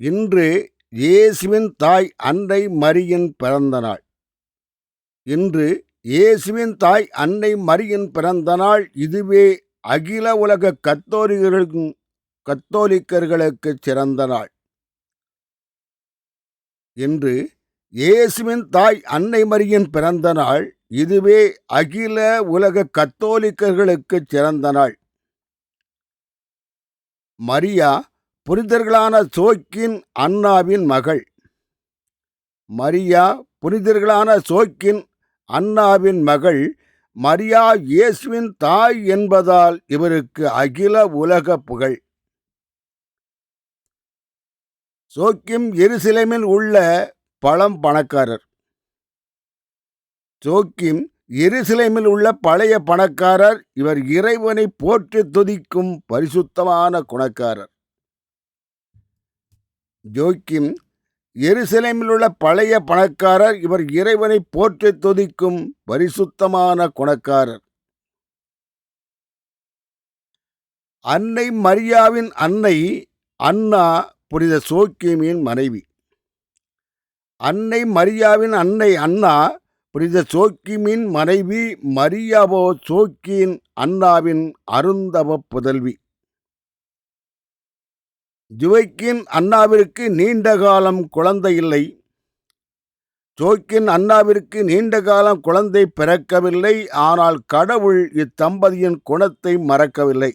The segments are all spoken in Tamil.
இன்று இயேசுவின் தாய் அன்னை மரியின் பிறந்த நாள் இன்று இயேசுவின் தாய் அன்னை மரியின் பிறந்த நாள் இதுவே அகில உலக கத்தோலிகர்களுக்கும் கத்தோலிக்கர்களுக்கு சிறந்த நாள். இன்று இயேசுவின் தாய் அன்னை மரியின் பிறந்த நாள் இதுவே அகில உலக கத்தோலிக்கர்களுக்கு சிறந்த நாள். மரியா புனிதர்களான சோக்கின் அன்னாவின் மகள். மரியா புனிதர்களான சோக்கின் அன்னாவின் மகள் மரியா இயேசுவின் தாய் என்பதால் இவருக்கு அகில உலக புகழ். சோக்கிம் எருசலேமில் உள்ள பழம் பணக்காரர். சோக்கிம் எருசலேமில் உள்ள பழைய பணக்காரர் இவர் இறைவனை போற்றி துதிக்கும் பரிசுத்தமான குணக்காரர். ஜோக்கிம் எருசலேமில் உள்ள பழைய பணக்காரர் இவர் இறைவனை போற்றி துதிக்கும் பரிசுத்தமான குணக்காரர். அன்னை மரியாவின் அன்னை அண்ணா புனித சோக்கியமின் மனைவி. அன்னை மரியாவின் அன்னை அண்ணா புனித சோக்கிமின் மனைவி மரியாவோ சோக்கியின் அண்ணாவின் அருந்தவ புதல்வி. ஜுவைக்கின் அண்ணாவிற்கு நீண்ட காலம் குழந்தை இல்லை. ஜோக்கின் அண்ணாவிற்கு நீண்ட காலம் குழந்தை பிறக்கவில்லை. ஆனால் கடவுள் இத்தம்பதியின் குணத்தை மறக்கவில்லை.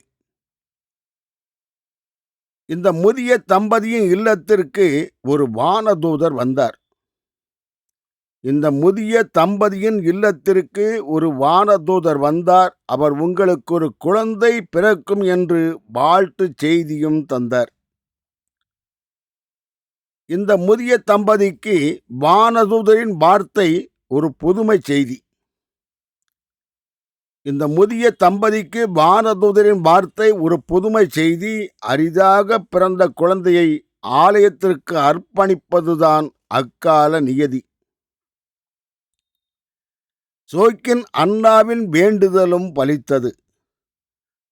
இந்த முதிய தம்பதியின் இல்லத்திற்கு ஒரு வானதூதர் வந்தார். இந்த முதிய தம்பதியின் இல்லத்திற்கு ஒரு வானதூதர் வந்தார். அவர் உங்களுக்கு ஒரு குழந்தை பிறக்கும் என்று வாழ்த்து செய்தியும் தந்தார். இந்த முதிய தம்பதிக்கு வானதூதரின் வார்த்தை ஒரு புதுமை செய்தி. இந்த முதிய தம்பதிக்கு வானதூதரின் வார்த்தை ஒரு புதுமை செய்தி. அரிதாக பிறந்த குழந்தையை ஆலயத்திற்கு அர்ப்பணிப்பதுதான் அக்கால நியதி. சோக்கின் அண்ணாவின் வேண்டுதலும் பலித்தது.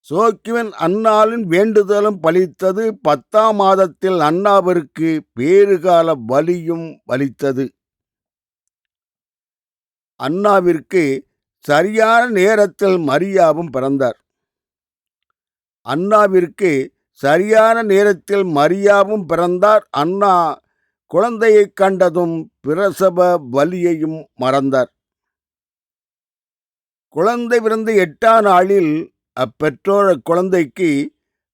சோக்கிவன் அன்னாளின் வேண்டுதலும் பலித்தது. பத்தாம் மாதத்தில் அண்ணாவிற்கு பேறுகால வலியும் வலித்தது. அண்ணாவிற்கு சரியான நேரத்தில் மரியாவும் பிறந்தார். அண்ணாவிற்கு சரியான நேரத்தில் மரியாவும் பிறந்தார். அண்ணா குழந்தையை கண்டதும் பிரசவ வலியையும் மறந்தார். குழந்தை பிறந்த எட்டாம் நாளில் அப்பெற்றோர் குழந்தைக்கு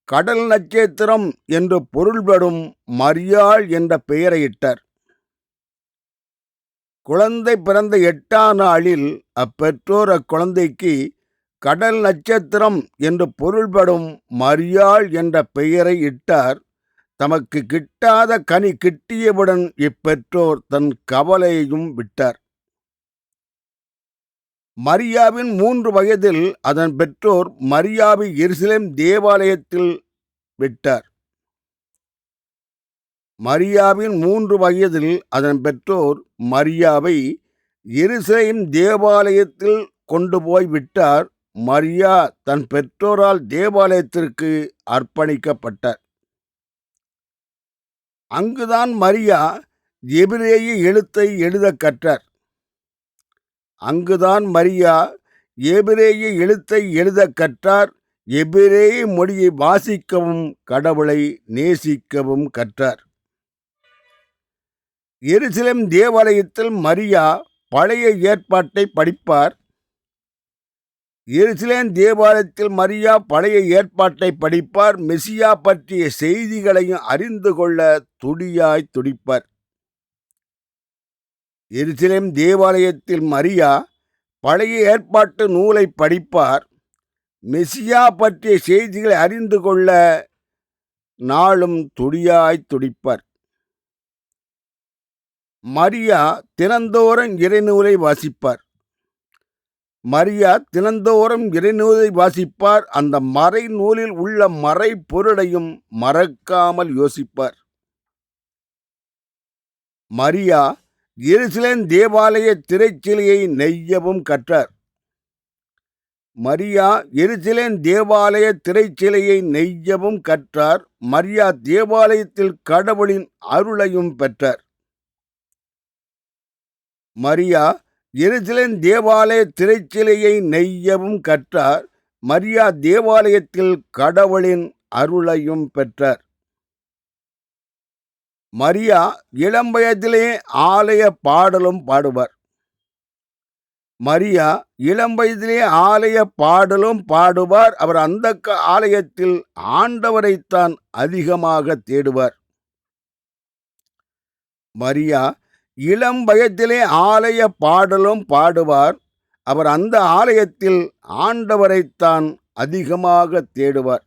கடல் நட்சத்திரம் என்று பொருள்படும் மரியாள் என்ற பெயரையிட்டார் குழந்தை பிறந்த எட்டாம் நாளில் அப்பெற்றோர் அக்குழந்தைக்கு கடல் நட்சத்திரம் என்று பொருள்படும் மரியாள் என்ற பெயரை இட்டார். தமக்கு கிட்டாத கனி கிட்டியவுடன் இப்பெற்றோர் தன் கவலையையும் விட்டார். மரியாவின் மூன்று வயதில் அதன் பெற்றோர் மரியாவை எருசலேம் தேவாலயத்தில் விட்டார். மரியாவின் மூன்று வயதில் அதன் பெற்றோர் மரியாவை எருசலேம் தேவாலயத்தில் கொண்டு போய் விட்டார். மரியா தன் பெற்றோரால் தேவாலயத்திற்கு அர்ப்பணிக்கப்பட்டார். அங்குதான் மரியா எபிரேய எழுத்தை எழுத கற்றார். அங்குதான் மரியா எபிரேய எழுத்தை எழுத கற்றார் எபிரேய மொழியை வாசிக்கவும் கடவுளை நேசிக்கவும் கற்றார். எருசலேம் தேவாலயத்தில் மரியா பழைய ஏற்பாட்டை படிப்பார். எருசலேம் தேவாலயத்தில் மரியா பழைய ஏற்பாட்டை படிப்பார். மெசியா பற்றிய செய்திகளையும் அறிந்து கொள்ள துடியாய் துடிப்பார். எருசலேம் தேவாலயத்தில் மரியா பழைய ஏற்பாட்டு நூலை படிப்பார். மெசியா பற்றிய செய்திகளை அறிந்து கொள்ள நாளும் துடியாய் துடிப்பார். மரியா தினந்தோறும் இறைநூலை வாசிப்பார். மரியா தினந்தோறும் இறைநூலை வாசிப்பார். அந்த மறை நூலில் உள்ள மறை பொருளையும் மறக்காமல் யோசிப்பார். மரியா எருசலேம் தேவாலய திரைச்சிலையை நெய்யவும் கற்றார். மரியா எருசலேம் தேவாலய திரைச்சிலையை நெய்யவும் கற்றார். மரியா தேவாலயத்தில் கடவுளின் அருளையும் பெற்றார். மரியா எருசலேம் தேவாலய திரைச்சிலையை நெய்யவும் கற்றார். மரியா தேவாலயத்தில் கடவுளின் அருளையும் பெற்றார். மரியா இளம் வயதிலே ஆலய பாடலும் பாடுவார். மரியா இளம் வயதிலே ஆலய பாடலும் பாடுவார். அவர் அந்த க- ஆலயத்தில் ஆண்டவரைத்தான் அதிகமாக தேடுவார். மரியா இளம் வயதிலே ஆலய பாடலும் பாடுவார். அவர் அந்த ஆலயத்தில் ஆண்டவரைத்தான் அதிகமாக தேடுவார்.